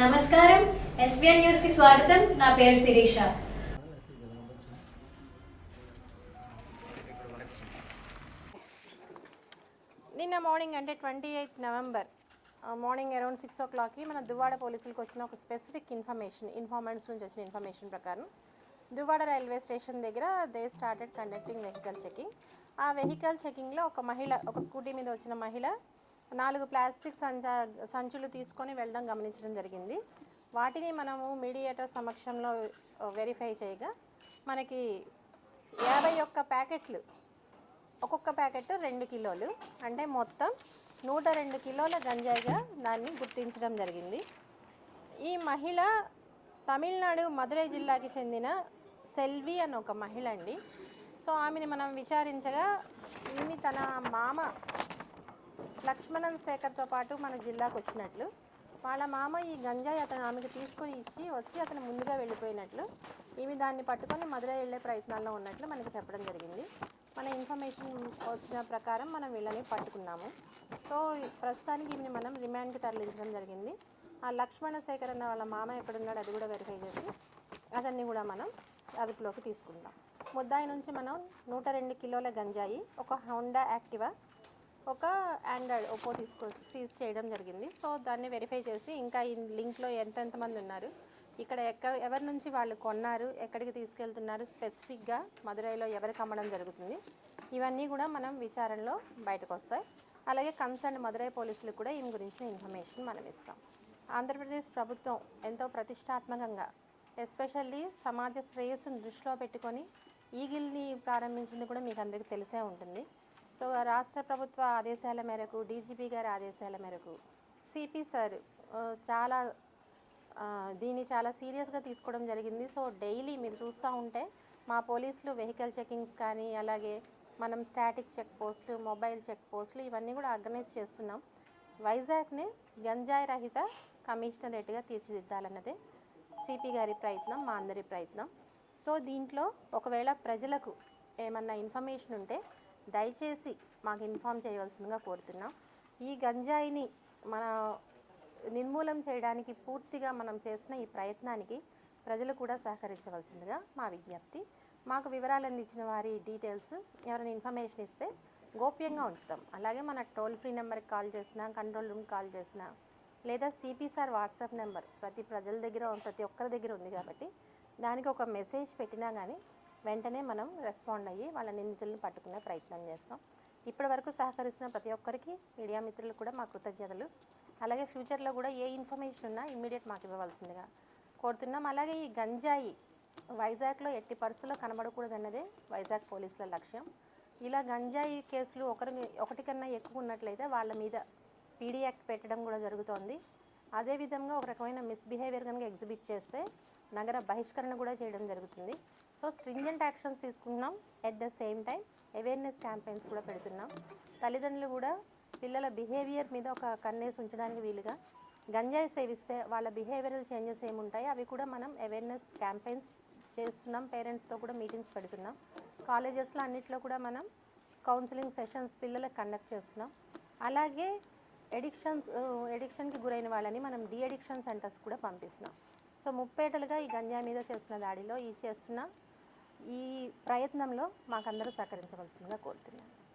నమస్కారం. ఎస్విఎన్ న్యూస్కి స్వాగతం. నా పేరు శిరీష. నిన్న మార్నింగ్ అంటే twenty eighth November morning around six ఓ క్లాక్కి మన దువ్వాడ పోలీసులకు వచ్చిన ఒక స్పెసిఫిక్ ఇన్ఫర్మేషన్ ఇన్ఫార్మెంట్స్ నుంచి వచ్చిన ఇన్ఫర్మేషన్ ప్రకారం దువ్వాడ రైల్వే స్టేషన్ దగ్గర they started conducting vehicle checking. ఆ వెహికల్ చెకింగ్లో ఒక మహిళ ఒక స్కూటీ మీద వచ్చిన మహిళ నాలుగు ప్లాస్టిక్ సంచా సంచులు తీసుకొని వెళ్ళడం గమనించడం జరిగింది. వాటిని మనము మీడియేటర్ సమక్షంలో వెరిఫై చేయగా మనకి యాభై ఒక్క ప్యాకెట్లు ఒక్కొక్క ప్యాకెట్ రెండు కిలోలు అంటే మొత్తం నూట రెండు కిలోల గంజాయిగా దాన్ని గుర్తించడం జరిగింది. ఈ మహిళ తమిళనాడు మదురై జిల్లాకి చెందిన సెల్వి అని ఒక మహిళ అండి. సో ఆమెని మనం విచారించగా ఈమె తన మామ లక్ష్మణన్ శేఖర్తో పాటు మన జిల్లాకు వచ్చినట్లు వాళ్ళ మామ ఈ గంజాయి అతను ఆమెకు తీసుకొని ఇచ్చి వచ్చి అతను ముందుగా వెళ్ళిపోయినట్లు ఈమె దాన్ని పట్టుకొని మదురై వెళ్ళే ప్రయత్నాల్లో ఉన్నట్లు మనకి చెప్పడం జరిగింది. మన ఇన్ఫర్మేషన్ వచ్చిన ప్రకారం మనం వీళ్ళని పట్టుకున్నాము. సో ప్రస్తుతానికి ఈమెని మనం రిమాండ్కి తరలించడం జరిగింది. ఆ లక్ష్మణ శేఖర్ అన్న వాళ్ళ మామ ఎక్కడున్నాడు అది కూడా వెరిఫై చేసి అతన్ని కూడా మనం అదుపులోకి తీసుకుందాం. ముద్దాయి నుంచి మనం నూట రెండు కిలోల గంజాయి ఒక హోండా యాక్టివా ఒక ఆండ్రాయిడ్ ఒప్పో తీసుకొచ్చి సీజ్ చేయడం జరిగింది. సో దాన్ని వెరిఫై చేసి ఇంకా ఈ లింక్లో ఎంతెంతమంది ఉన్నారు ఇక్కడ ఎక్క ఎవరి నుంచి వాళ్ళు కొన్నారు ఎక్కడికి తీసుకెళ్తున్నారు స్పెసిఫిక్గా మదురైలో ఎవరికి అమ్మడం జరుగుతుంది ఇవన్నీ కూడా మనం విచారణలో బయటకు వస్తాయి. అలాగే కన్సర్న్ మదురై పోలీసులకు కూడా ఈమె గురించిన ఇన్ఫర్మేషన్ మనం ఇస్తాం. ఆంధ్రప్రదేశ్ ప్రభుత్వం ఎంతో ప్రతిష్టాత్మకంగా ఎస్పెషల్లీ సమాజ శ్రేయస్సును దృష్టిలో పెట్టుకొని ఈగిల్ని ప్రారంభించింది కూడా మీకు అందరికీ తెలిసే ఉంటుంది. సో రాష్ట్ర ప్రభుత్వ ఆదేశాల మేరకు డీజీపీ గారి ఆదేశాల మేరకు సిపి సార్ చాలా దీన్ని చాలా సీరియస్గా తీసుకోవడం జరిగింది. సో డైలీ మీరు చూస్తూ ఉంటే మా పోలీసులు వెహికల్ చెకింగ్స్ కానీ అలాగే మనం స్టాటిక్ చెక్ పోస్టులు మొబైల్ చెక్ పోస్టులు ఇవన్నీ కూడా ఆర్గనైజ్ చేస్తున్నాం. వైజాగ్ని గంజాయి రహిత కమిషనరేట్గా తీర్చిదిద్దాలన్నదే సిపి గారి ప్రయత్నం మా అందరి ప్రయత్నం. సో దీంట్లో ఒకవేళ ప్రజలకు ఏమన్నా ఇన్ఫర్మేషన్ ఉంటే దయచేసి మాకు ఇన్ఫామ్ చేయవలసిందిగా కోరుతున్నాం. ఈ గంజాయిని మన నిర్మూలం చేయడానికి పూర్తిగా మనం చేసిన ఈ ప్రయత్నానికి ప్రజలు కూడా సహకరించవలసిందిగా మా విజ్ఞప్తి. మాకు వివరాలు అందించిన వారి డీటెయిల్స్ ఎవరైనా ఇన్ఫర్మేషన్ ఇస్తే గోప్యంగా ఉంచుతాం. అలాగే మన టోల్ ఫ్రీ నెంబర్కి కాల్ చేసినా కంట్రోల్ రూమ్కి కాల్ చేసినా లేదా సిపి సార్ వాట్సాప్ నెంబర్ ప్రతి ప్రజల దగ్గర ప్రతి ఒక్కరి దగ్గర ఉంది కాబట్టి దానికి ఒక మెసేజ్ పెట్టినా కానీ వెంటనే మనం రెస్పాండ్ అయ్యి వాళ్ళ నిందితులను పట్టుకునే ప్రయత్నం చేస్తాం. ఇప్పటి వరకు సహకరిస్తున్న ప్రతి ఒక్కరికి మీడియా మిత్రులు కూడా మా కృతజ్ఞతలు. అలాగే ఫ్యూచర్లో కూడా ఏ ఇన్ఫర్మేషన్ ఉన్నా ఇమ్మీడియట్ మాకు ఇవ్వవలసిందిగా కోరుతున్నాం. అలాగే ఈ గంజాయి వైజాగ్లో ఎట్టి పరిస్థితుల్లో కనబడకూడదన్నదే వైజాగ్ పోలీసుల లక్ష్యం. ఇలా గంజాయి కేసులు ఒకరి ఒకటి కన్నా ఎక్కువ ఉన్నట్లయితే వాళ్ళ మీద పీడీ యాక్ట్ పెట్టడం కూడా జరుగుతోంది. అదేవిధంగా ఒక రకమైన మిస్బిహేవియర్ కనుక ఎగ్జిబిట్ చేస్తే నగర బహిష్కరణ కూడా చేయడం జరుగుతుంది. సో స్ట్రింజెంట్ యాక్షన్స్ తీసుకుంటున్నాం at the same time awareness campaigns కూడా పెడుతున్నాం. తల్లిదండ్రులు కూడా పిల్లల బిహేవియర్ మీద ఒక కన్నేసి ఉంచడానికి వీలుగా గంజాయి సేవిస్తే వాళ్ళ బిహేవియరల్ చేంజెస్ ఏముంటాయి అవి కూడా మనం అవేర్నెస్ క్యాంపెయిన్స్ చేస్తున్నాం. పేరెంట్స్తో కూడా మీటింగ్స్ పెడుతున్నాం. కాలేజెస్లో అన్నిట్లో కూడా మనం కౌన్సిలింగ్ సెషన్స్ పిల్లలకు కండక్ట్ చేస్తున్నాం. అలాగే ఎడిక్షన్స్ ఎడిక్షన్కి గురైన వాళ్ళని మనం డిఎడిక్షన్ సెంటర్స్ కూడా పంపిస్తున్నాం. సో ముప్పేటలుగా ఈ గంజాయి మీద చేస్తున్న దాడిలో ఈ చేస్తున్న ఈ ప్రయత్నంలో మాకందరూ సహకరించవలసిందిగా కోరుతున్నాను.